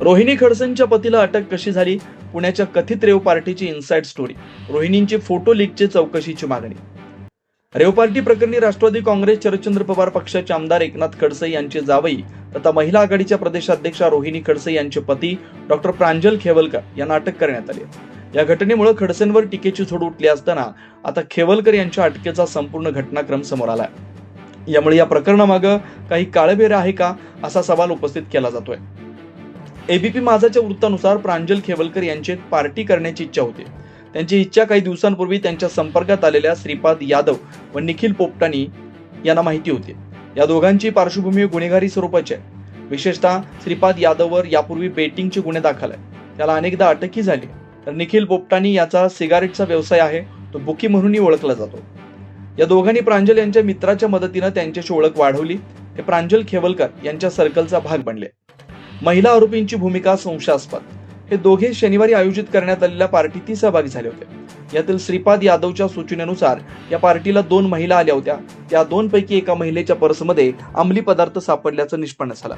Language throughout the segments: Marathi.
रोहिणी खडसेंच्या पतीला अटक कशी झाली? पुण्याच्या कथित रेव पार्टीची इन्साइड स्टोरी रोहिणींची फोटो लीकची चौकशीची मागणी. रेव पार्टी प्रकरणी राष्ट्रवादी काँग्रेस शरदचंद्र पवार पक्षाचे आमदार एकनाथ खडसे यांचे जावई तथा महिला आघाडीच्या प्रदेशाध्यक्षा रोहिणी खडसे यांचे पती डॉक्टर प्रांजल खेवलकर यांना अटक करण्यात आली. या घटनेमुळे खडसेंवर टीकेची झोड उठली असताना आता खेवलकर यांच्या अटकेचा संपूर्ण घटनाक्रम समोर आला यामुळे या प्रकरणामागं काही काळबेर आहे का असा सवाल उपस्थित केला जातोय. एबीपी माझाच्या वृत्तानुसार प्रांजल खेवलकर यांची एक पार्टी करण्याची इच्छा होती. त्यांची इच्छा काही दिवसांपूर्वी त्यांच्या संपर्कात आलेल्या श्रीपाद यादव व निखिल पोपटानी यांना माहिती होती. या दोघांची पार्श्वभूमी गुन्हेगारी स्वरूपाची आहे. विशेषतः श्रीपाद यादववर यापूर्वी बेटिंगचे गुन्हे दाखल आहे त्याला अनेकदा अटकही झाली. तर निखिल पोपटानी याचा सिगारेटचा व्यवसाय आहे तो बुकी म्हणूनही ओळखला जातो. या दोघांनी प्रांजल यांच्या मित्राच्या मदतीनं त्यांच्याशी ओळख वाढवली. हे प्रांजल खेवलकर यांच्या सर्कलचा भाग बनले. महिला आरोपींची भूमिका संशयास्पद. हे दोघे शनिवारी आयोजित करण्यात आलेल्या पार्टीतही सहभागी झाले होते. यातील श्रीपाद यादवच्या सूचनेनुसार या पार्टीला दोन महिला आल्या होत्या. त्या दोन पैकी एका महिलेच्या पर्समध्ये अंमली पदार्थ सापडल्याचं निष्पन्न झालं.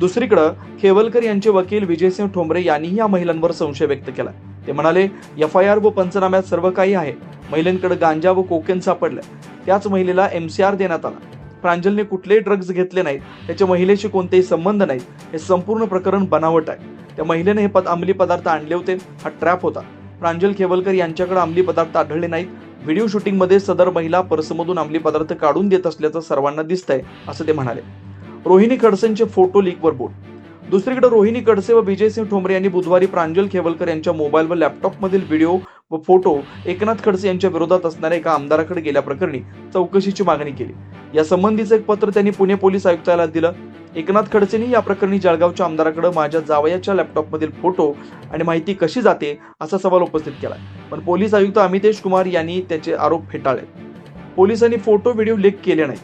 दुसरीकडे खेवलकर यांचे वकील विजयसिंह ठोंबरे यांनीही या महिलांवर संशय व्यक्त केला. ते म्हणाले एफ आय आर व पंचनाम्यात सर्व काही आहे. महिलांकडे गांजा व कोकेन सापडलं. त्याच महिलेला एम सी आर देण्यात आला. प्रांजलने कुठलेही ड्रग्ज घेतले नाहीत. त्याच्या महिलेशी कोणतेही संबंध नाहीत. हे संपूर्ण प्रकरण बनावट आहे. त्या महिलेने हे पद अंमली पदार्थ आणले होते. हा ट्रॅप होता. प्रांजल खेवलकर यांच्याकडे अंमली पदार्थ आढळले नाहीत. व्हिडिओ शूटिंगमध्ये सदर महिला पर्समधून अंमली पदार्थ काढून देत असल्याचं सर्वांना दिसतंय असं ते म्हणाले. रोहिणी खडसेंचे फोटो लीकवर बोट. दुसरीकडे रोहिणी खडसे व विजयसिंह ठोंबरे यांनी बुधवारी प्रांजल खेवलकर यांच्या मोबाईल व लॅपटॉपमधील व्हिडिओ व फोटो एकनाथ खडसे यांच्या विरोधात असणाऱ्या एका आमदाराकडे गेल्याप्रकरणी चौकशीची मागणी केली. या संबंधीचं एक पत्र त्यांनी पुणे पोलीस आयुक्तालयात दिलं. एकनाथ खडसेंनी या प्रकरणी जळगावच्या आमदाराकडे माझ्या जावयाच्या लॅपटॉपमधील फोटो आणि माहिती कशी जाते असा सवाल उपस्थित केला. पण पोलीस आयुक्त अमितेश कुमार यांनी त्याचे आरोप फेटाळले. पोलिसांनी फोटो व्हिडिओ लीक केले नाही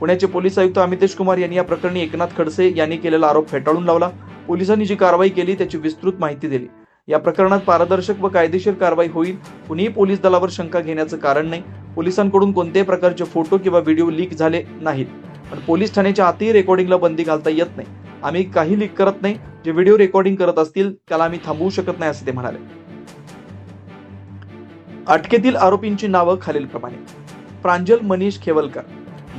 पुण्याचे पोलीस आयुक्त अमितेश कुमार यांनी या प्रकरणी एकनाथ खडसे यांनी केलेला आरोप फेटाळून लावला. पोलिसांनी जी कारवाई केली त्याची विस्तृत माहिती दिली. या प्रकरणात पारदर्शक व कायदेशीर कारवाई होईल. कुणीही पोलीस दलावर शंका घेण्याचं कारण नाही. पोलिसांकडून कोणत्याही प्रकारचे फोटो किंवा व्हिडिओ लीक झाले नाहीत. पण पोलीस ठाण्याच्या आतही रेकॉर्डिंगला बंदी घालता येत नाही. आम्ही काही लीक करत नाही. जे व्हिडिओ रेकॉर्डिंग करत असतील त्याला आम्ही थांबवू शकत नाही असे ते म्हणाले. अटकेतील आरोपींची नावं खालीलप्रमाणे. प्रांजल मनीष खेवलकर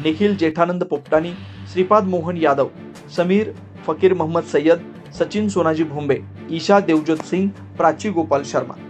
निखिल जेठानंद पोपटानी श्रीपाद मोहन यादव समीर फकीर मोहम्मद सय्यद सचिन सोनाजी भोंबे ईशा देवजोत सिंग प्राची गोपाल शर्मा.